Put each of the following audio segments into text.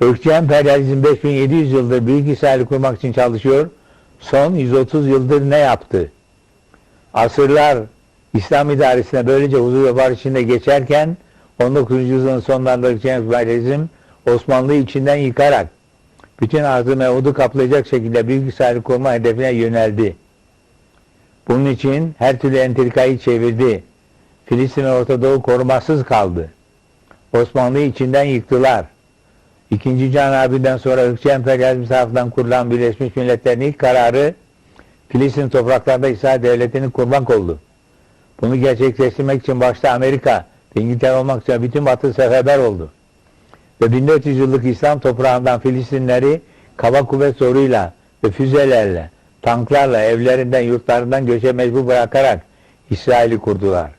Irkçı emperyalizm 5700 yıldır Büyük İsrail'i kurmak için çalışıyor. Son 130 yıldır ne yaptı? Asırlar İslam idaresine böylece huzur ve barış içinde geçerken 19. yüzyılın sonlarında ırkçı emperyalizm Osmanlı'yı içinden yıkarak bütün arzı mevudu kaplayacak şekilde Büyük İsrail'i kurma hedefine yöneldi. Bunun için her türlü entrikayı çevirdi. Filistin ve Orta Doğu korumasız kaldı. Osmanlı'yı içinden yıktılar. İkinci Can Harbi'nden sonra ırkçı emperyalizm tarafından kurulan Birleşmiş Milletler'in ilk kararı Filistin topraklarında İsrail Devleti'ni kurmak oldu. Bunu gerçekleştirmek için başta Amerika İngiltere olmak üzere bütün Batı seferber oldu. Ve 1400 yıllık İslam toprağından Filistinleri kaba kuvvet zoruyla ve füzelerle, tanklarla evlerinden, yurtlarından göçe mecbur bırakarak İsrail'i kurdular.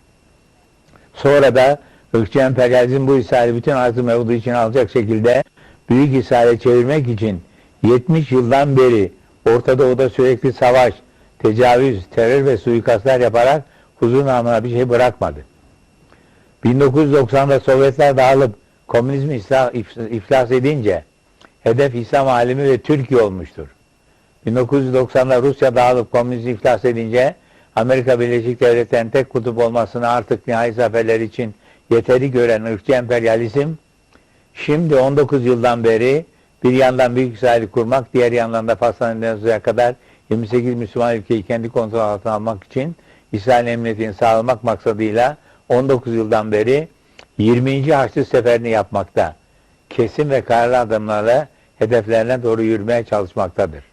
Sonra da ırkçı emperyalizm bu İsrail'i bütün arzı mevzu için alacak şekilde Büyük İsrail'e çevirmek için 70 yıldan beri Orta Doğu'da sürekli savaş, tecavüz, terör ve suikastlar yaparak huzur namına bir şey bırakmadı. 1990'da Sovyetler dağılıp if- iflas edince hedef İslam alemi ve Türkiye olmuştur. 1990'da Rusya dağılıp komünizmi iflas edince Amerika Birleşik Devletleri'nin tek kutup olmasını artık nihai zaferler için yeteri gören ırkçı emperyalizm şimdi 19 yıldan beri bir yandan Büyük İsrail'i kurmak, diğer yandan da Endonezya'ya kadar 28 Müslüman ülkeyi kendi kontrol altına almak için İsrail emniyetini sağlamak maksadıyla 19 yıldan beri 20. Haçlı Seferini yapmakta. Kesin ve kararlı adımlarla hedeflerine doğru yürümeye çalışmaktadır.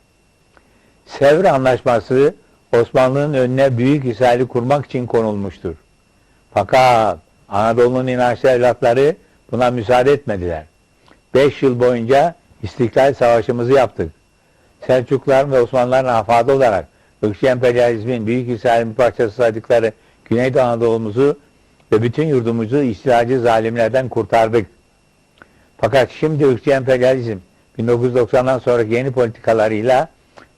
Sevr Anlaşması Osmanlı'nın önüne Büyük İsrail'i kurmak için konulmuştur. Fakat Anadolu'nun inançlı evlatları buna müsaade etmediler. Beş yıl boyunca İstiklal Savaşımızı yaptık. Selçukluların ve Osmanlıların afadı olarak ırkçı emperyalizmin Büyük İsrail'in parçası saydıkları Güneydoğu Anadolu'muzu ve bütün yurdumuzu istilacı zalimlerden kurtardık. Fakat şimdi ırkçı emperyalizm 1990'dan sonraki yeni politikalarıyla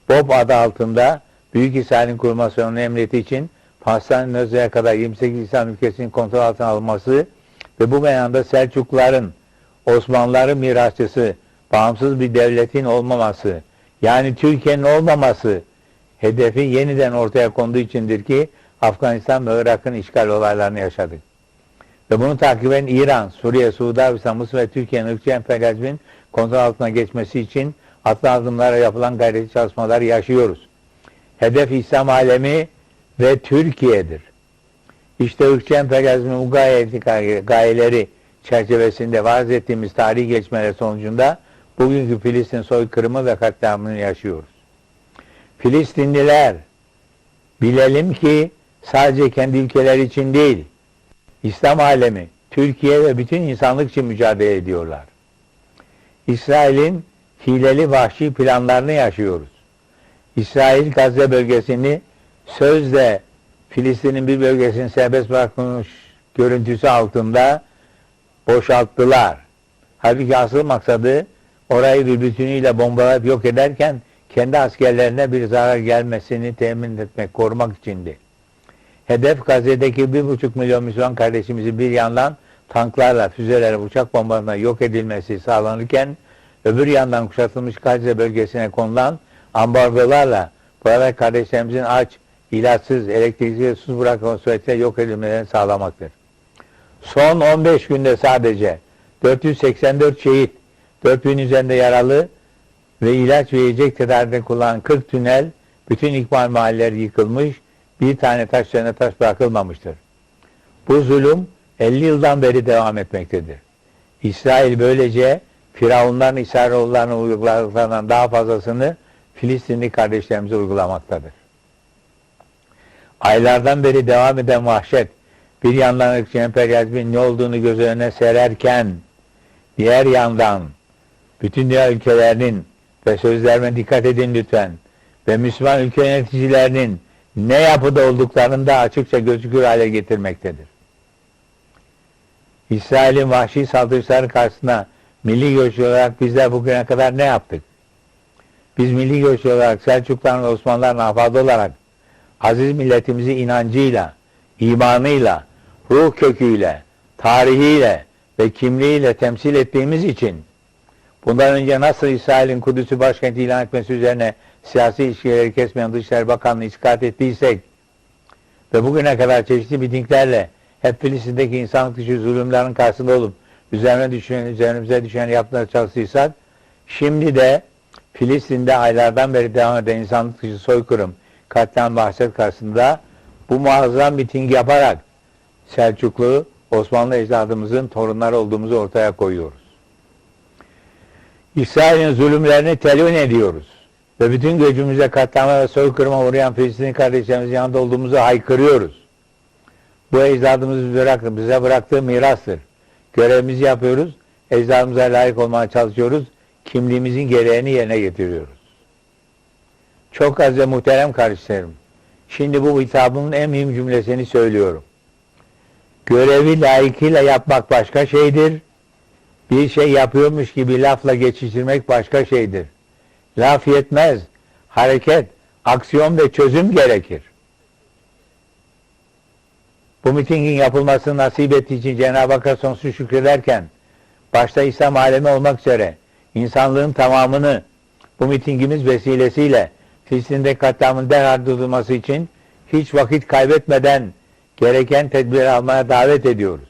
BOP adı altında Büyük İsrail'in kurulmasının emniyeti için Fas'tan Nözre'ye kadar 28 İslam ülkesinin kontrol altına alınması ve bu meyanda Selçukluların Osmanlıların mirasçısı bağımsız bir devletin olmaması yani Türkiye'nin olmaması hedefi yeniden ortaya konduğu içindir ki Afganistan ve Irak'ın işgal olaylarını yaşadık. Ve bunu takiben İran, Suriye, Suudi Arabistan, Mısır ve Türkiye'nin ırkçı emperyalizmin kontrol altına geçmesi için atlı adımlara yapılan gayretli çalışmalar yaşıyoruz. Hedef İslam alemi ve Türkiye'dir. İşte ırkçı emperyalizmin bu gayeti, gayeleri çerçevesinde vaz ettiğimiz tarihi gelişmeler sonucunda bugünkü Filistin soykırımı ve katliamını yaşıyoruz. Filistinliler bilelim ki sadece kendi ülkeleri için değil, İslam alemi, Türkiye ve bütün insanlık için mücadele ediyorlar. İsrail'in hileli vahşi planlarını yaşıyoruz. İsrail Gazze bölgesini sözde Filistin'in bir bölgesini serbest bırakmış görüntüsü altında boşalttılar. Halbuki asıl maksadı orayı bir bütünüyle bombalayıp yok ederken kendi askerlerine bir zarar gelmesini temin etmek, korumak içindi. Hedef Gazze'deki bir buçuk milyon Müslüman kardeşimizi bir yandan tanklarla, füzelerle, uçak bombalarına yok edilmesi sağlanırken öbür yandan kuşatılmış Gazze bölgesine konulan ambargolarla burada kardeşlerimizin aç, ilaçsız, elektriksiz susuz bırakılması suretiyle yok edilmelerini sağlamaktır. Son 15 günde sadece 484 şehit, 4000 üzerinde yaralı ve ilaç ve yiyecek tedarikte kullanılan 40 tünel, bütün ikmal mahalleleri yıkılmış, bir tane taş üzerine taş bırakılmamıştır. Bu zulüm 50 yıldan beri devam etmektedir. İsrail böylece Firavunların İsrailoğullarına uyguladıklarından daha fazlasını Filistinli kardeşlerimize uygulamaktadır. Aylardan beri devam eden vahşet, bir yandan ırkçı emperyalizmin ne olduğunu göz önüne sererken, diğer yandan bütün dünya ülkelerinin ve sözlerime dikkat edin lütfen ve Müslüman ülke yöneticilerinin ne yapıda olduklarını da açıkça gözükür hale getirmektedir. İsrail'in vahşi saldırıları karşısında milli görüşü olarak bizler bugüne kadar ne yaptık? Biz milli görüşü olarak Selçukluların ve Osmanlıların olarak aziz milletimizi inancıyla, imanıyla, ruh köküyle, tarihiyle ve kimliğiyle temsil ettiğimiz için Bundan önce nasıl İsrail'in Kudüs'ü başkenti ilan etmesi üzerine siyasi ilişkileri kesmeyen Dışişleri Bakanlığı iskat ettiysek ve bugüne kadar çeşitli mitinglerle hep Filistin'deki insanlık dışı zulümlerin karşısında olup üzerine düşen, üzerimize düşen yapmaya çalıştıysak şimdi de Filistin'de aylardan beri devam eden insanlık dışı soykırım, katliam vahşet karşısında bu muazzam miting yaparak Selçuklu, Osmanlı ecdadımızın torunları olduğumuzu ortaya koyuyoruz. İsrail'in zulümlerini telin ediyoruz. Ve bütün gücümüzle katliama ve soykırıma uğrayan Filistin kardeşlerimizin yanında olduğumuzu haykırıyoruz. Bu ecdadımız bize, bırak, bize bıraktığı mirastır. Görevimizi yapıyoruz, ecdadımıza layık olmaya çalışıyoruz, kimliğimizin gereğini yerine getiriyoruz. Çok az ve muhterem kardeşlerim, şimdi bu hitabımın en mühim cümlesini söylüyorum. Görevi layıkıyla yapmak başka şeydir, bir şey yapıyormuş gibi lafla geçiştirmek başka şeydir. Laf yetmez. Hareket, aksiyon ve çözüm gerekir. Bu mitingin yapılmasını nasip ettiği için Cenab-ı Hakk'a sonsuz şükrederken başta İslam alemi olmak üzere insanlığın tamamını bu mitingimiz vesilesiyle Filistin'de katliamın derhal durdurulması için hiç vakit kaybetmeden gereken tedbirleri almaya davet ediyoruz.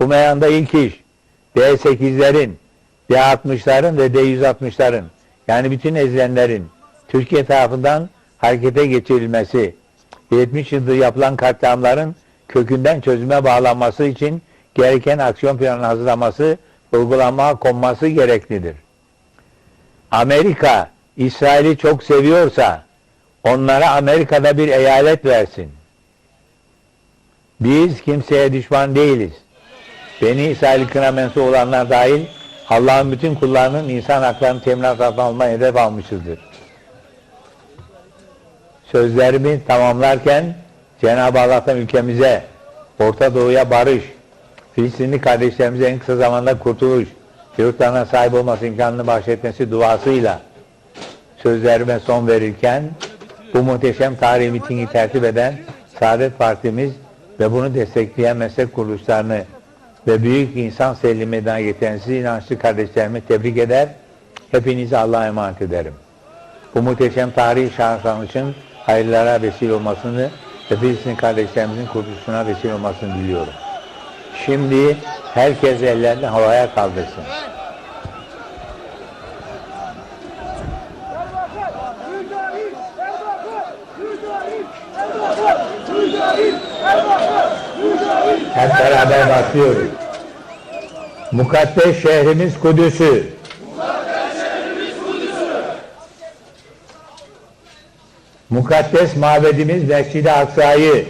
Bu meyanda ilk iş D8'lerin, D60'ların ve D160'ların yani bütün ezilenlerin Türkiye tarafından harekete geçirilmesi, 70 yıldır yapılan katliamların kökünden çözüme bağlanması için gereken aksiyon planı hazırlaması, uygulanmaya konması gereklidir. Amerika, İsrail'i çok seviyorsa onlara Amerika'da bir eyalet versin. Biz kimseye düşman değiliz. Beni İsrail kına mensup olanlar dahil Allah'ın bütün kullarının insan haklarını teminat altına almayı hedef almışızdır. Sözlerimi tamamlarken Cenab-ı Allah'tan ülkemize, Orta Doğu'ya barış, Filistinli kardeşlerimize en kısa zamanda kurtuluş, yurtlarına sahip olması imkanını bahşetmesi duasıyla sözlerime son verirken bu muhteşem tarihi mitingi tertip eden Saadet Partimiz ve bunu destekleyen meslek kuruluşlarını ve büyük insan sevgili meydana getiren siz inançlı kardeşlerimi tebrik eder, hepinizi Allah'a emanet ederim. Bu muhteşem tarihi şahsanışın hayırlara vesile olmasını ve Filistin kardeşlerimizin kurtuluşuna vesile olmasını diliyorum. Şimdi herkes ellerini havaya kaldırsın. Hep beraber başlıyoruz. Mukaddes şehrimiz Kudüs'ü. Mukaddes mabedimiz Mescid-i Aksa'yı.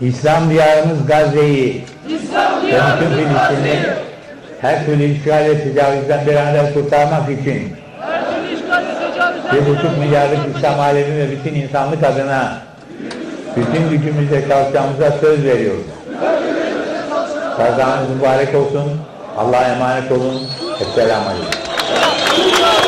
İslam diyarımız Gazze'yi. ve bütün Filistin'i her türlü işgal ve tecavüzden bir an evvel kurtarmak için bir buçuk milyarlık İslam alemi ve bütün insanlık adına bütün gücümüzle çalışacağımıza söz veriyoruz. Kazanız mübarek olsun. Allah'a emanet olun. Esselamu Aleyküm.